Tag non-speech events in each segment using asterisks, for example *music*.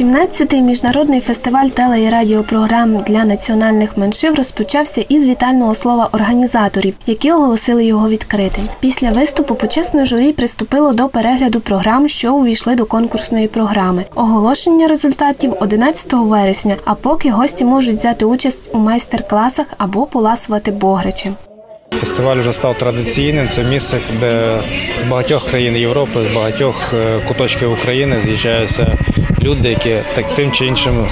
17-й міжнародний фестиваль теле- і радіопрограм для національних меншин розпочався із вітального слова організаторів, які оголосили його відкритим. Після виступу почесне журі приступило до перегляду програм, що увійшли до конкурсної програми. Оголошення результатів 11 вересня. А поки гості можуть взяти участь у майстер-класах або поласувати бограчем. Фестиваль вже став традиційним. Це місце, де з багатьох країн Європи, з багатьох е, куточків України з'їжджаються люди, які так тим чи іншим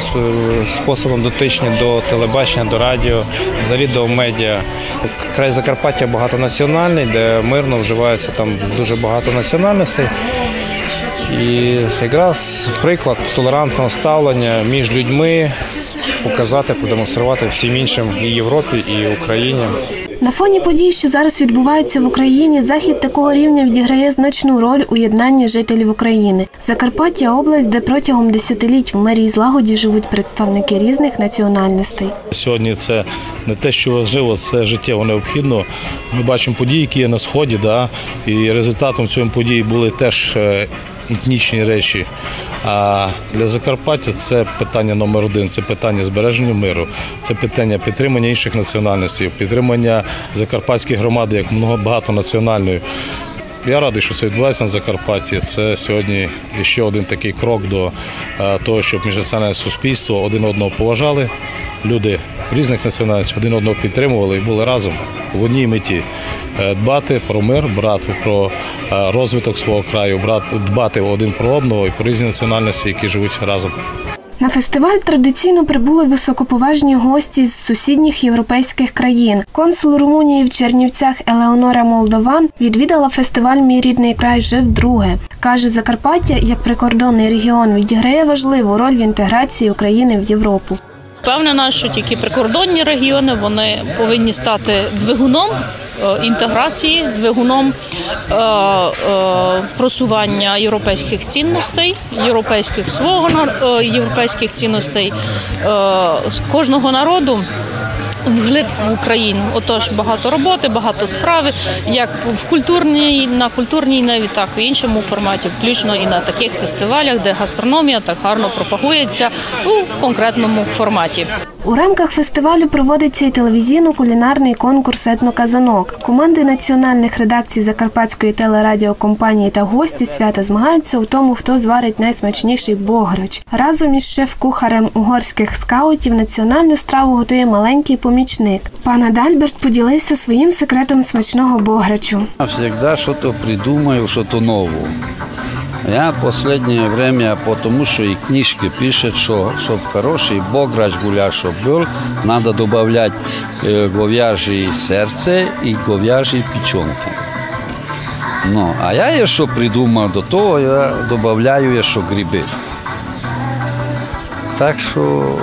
способом дотичні до телебачення, до радіо, взагалі до медіа. Край Закарпаття багатонаціональний, де мирно вживається там дуже багато національностей. І якраз приклад толерантного ставлення між людьми показати, продемонструвати всім іншим і Європі, і Україні. На фоні подій, що зараз відбуваються в Україні, захід такого рівня відіграє значну роль у єднанні жителів України. Закарпаття область, де протягом десятиліть в мирі і злагоді живуть представники різних національностей. Сьогодні це не те, що важливо, це життєво необхідно. Ми бачимо події, які є на сході, да, і результатом цієї події були теж е, етнічні речі. А для Закарпаття це питання номер один, це питання збереження миру, це питання підтримання інших національностей, підтримання закарпатської громади як багатонаціональної. Я радий, що це відбувається на Закарпатті. Це сьогодні ще один такий крок до е, того, щоб міжнаціональне суспільство один одного поважали. Люди різних національностей один одного підтримували і були разом в одній меті Е, дбати про мир, брати про е, розвиток свого краю, дбати один про одного і про різні національності, які живуть разом. На фестиваль традиційно прибули високоповажні гості з сусідніх європейських країн. Консул Румунії в Чернівцях Елеонора Молдован відвідала фестиваль Мій рідний край вже вдруге. Каже, Закарпаття, як прикордонний регіон, відіграє важливу роль в інтеграції України в Європу. Впевнена, що тільки прикордонні регіони вони повинні стати двигуном інтеграції, двигуном е, е, просування європейських цінностей, європейських свого е, європейських цінностей е, кожного народу. Вглиб в Україну. Отож, багато роботи, багато справи, як в культурній, на культурній неві, так в іншому форматі, включно і на таких фестивалях, де гастрономія так гарно пропагується у конкретному форматі. У рамках фестивалю проводиться і телевізійно-кулінарний конкурс етноказанок. Команди національних редакцій Закарпатської телерадіокомпанії та гості свята змагаються у тому, хто зварить найсмачніший бограч. Разом із шеф-кухарем угорських скаутів національну страву готує маленький помічник. Пан Адальберт поділився своїм секретом смачного бограчу. Я всегда что-то придумаю, что-то новое. Я последнее время, потому что и книжки пишет, что чтобы хороший бограч гуляш чтоб был, надо добавлять э, говяжье сердце и говяжьи печенки. Ну, а я еще придумал до того, я добавляю еще грибы. Так что,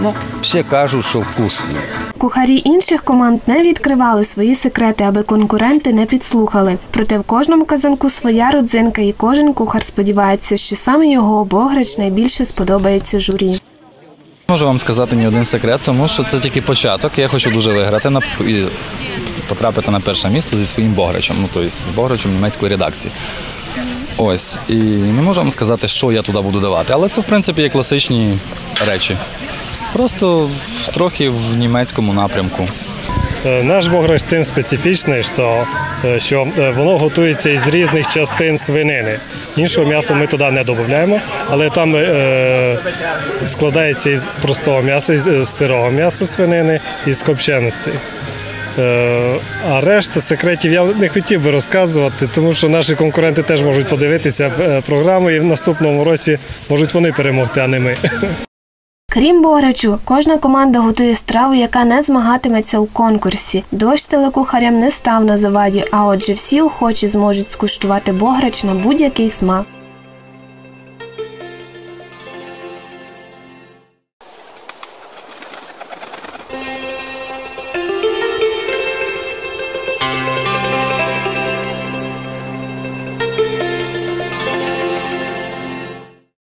ну, все кажут, что вкусно. Кухарі інших команд не відкривали свої секрети, аби конкуренти не підслухали. Проте в кожному казанку своя родзинка, і кожен кухар сподівається, що саме його бограч найбільше сподобається журі. Можу вам сказати ні один секрет, тому що це тільки початок. Я хочу дуже виграти на і потрапити на перше місце зі своїм бограчем, ну тобто з бограчем німецької редакції. Ось. І не можу вам сказати, що я туди буду давати, але це в принципі є класичні речі. Просто трохи в німецькому напрямку. Е, Наш бограч тим специфічний, що, е, що е, воно готується із різних частин свинини. Іншого м'яса ми туди не додаємо, але там е, складається із простого м'яса, з сирого м'яса свинини і з копченостей. А решта секретів я не хотів би розказувати, тому що наші конкуренти теж можуть подивитися програму і в наступному році можуть вони перемогти, а не ми. *laughs* Крім бограчу, кожна команда готує страву, яка не змагатиметься у конкурсі. Дощ телекухарям не став на заваді, а отже всі охочі зможуть скуштувати бограч на будь-який смак.